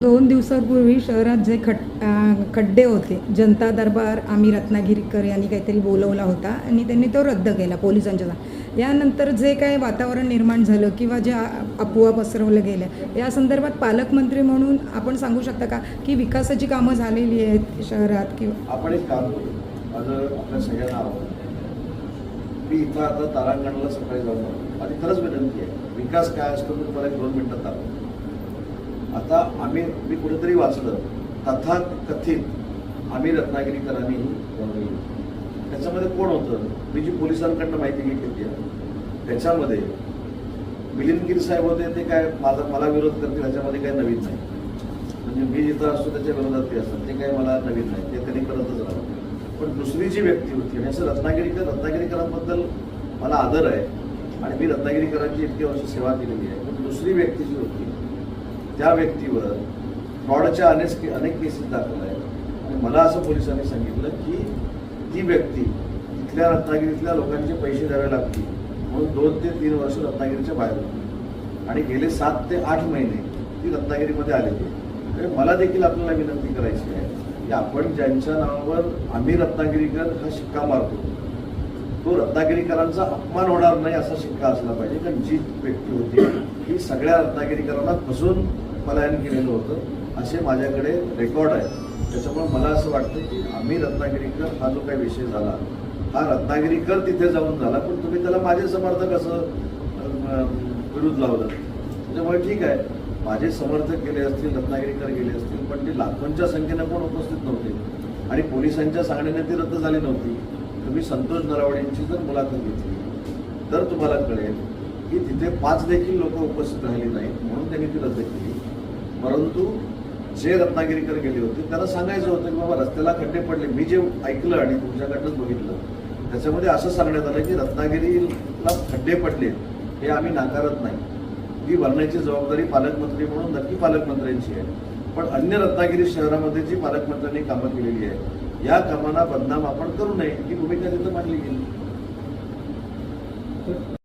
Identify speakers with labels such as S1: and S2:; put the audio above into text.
S1: दोन दिवसांपूर्वी शहरात जे खड खड्डे होते जनता दरबार आम्ही रत्नागिरीकर यांनी काहीतरी बोलवला होता आणि त्यांनी तो रद्द केला पोलिसांच्या यानंतर जे काय वातावरण निर्माण झालं किंवा जे अफवा पसरवलं गेल्या या संदर्भात पालकमंत्री म्हणून आपण सांगू शकता का की विकासाची कामं झालेली आहेत शहरात किंवा?
S2: आपण एक काम आपल्या सगळ्यांना मी इथं आता तारांगणला सकाळी जाऊन आणि खरंच विनंती आहे. विकास काय असतो मी तुम्हाला एक दोन मिनिटात दाखवतो. आता आम्ही मी कुठेतरी वाचलं. तथाकथित आम्ही रत्नागिरीकरांनी त्याच्यामध्ये कोण होतं? मी जी पोलिसांकडनं माहिती घेतली आहे त्याच्यामध्ये मिलिंदगिरी साहेब होते ते काय माझा मला विरोध करतील ह्याच्यामध्ये काही नवीन नाही. म्हणजे मी जिथं असतो त्याच्या विरोधात ते असतात. ते काही मला नवीन नाही. ते त्यांनी करतच राहतो पण दुसरी जी व्यक्ती होती आणि असं रत्नागिरीकर रत्नागिरीकरांबद्दल मला आदर आहे आणि मी रत्नागिरीकरांची इतकी वर्ष सेवा केलेली आहे. पण दुसरी व्यक्ती जी होती त्या व्यक्तीवर फ्रॉडच्या अनेक अनेक केसेस दाखल आहेत आणि मला असं पोलिसांनी सांगितलं की ती व्यक्ती तिथल्या रत्नागिरीतल्या लोकांचे पैसे द्यावे लागतील म्हणून दोन ते तीन वर्ष रत्नागिरीच्या बाहेर होती. आणि गेले सात ते आठ महिने ती रत्नागिरीमध्ये आलेली होते. तर मला देखील आपल्याला विनंती करायची आहे की आपण ज्यांच्या नावावर आम्ही रत्नागिरीकर हा शिक्का मारतो तो रत्नागिरीकरांचा अपमान होणार नाही असा शिक्का असला पाहिजे. कारण जी व्यक्ती होती ही सगळ्या रत्नागिरीकरांना फसून पलायन केलेलं होतं. असे माझ्याकडे रेकॉर्ड आहे त्याच्यामुळे मला असं वाटतं की आम्ही रत्नागिरीकर हा जो काही विषय झाला हा रत्नागिरीकर तिथे जाऊन झाला पण तुम्ही त्याला माझे समर्थक असं विरुद्ध विरोध लावलं. त्याच्यामुळे ठीक आहे. माझे समर्थक गेले असतील रत्नागिरीकर गेले असतील पण ते लाखोंच्या संख्येनं पण उपस्थित नव्हते. आणि पोलिसांच्या सांगण्याने ती रद्द झाली नव्हती. तुम्ही संतोष नरावडेंची जर मुलाखत घेतली तर तुम्हाला कळेल की तिथे पाच देखील लोक उपस्थित राहिली नाहीत म्हणून त्यांनी ती रद्द केली. परंतु जे रत्नागिरीकर गेले होते त्यांना सांगायचं होतं की बाबा रस्त्याला खड्डे पडले. मी जे ऐकलं आणि तुमच्याकडनंच बघितलं त्याच्यामध्ये असं सांगण्यात आलं की रत्नागिरीला खड्डे पडले हे आम्ही नाकारत नाही. ती भरण्याची जबाबदारी पालकमंत्री म्हणून नक्की पालकमंत्र्यांची आहे. पण अन्य रत्नागिरी शहरामध्ये जी पालकमंत्र्यांनी कामं केलेली आहे या कामांना बदनाम आपण करू नये ही भूमिका तिथं मांडली गेली.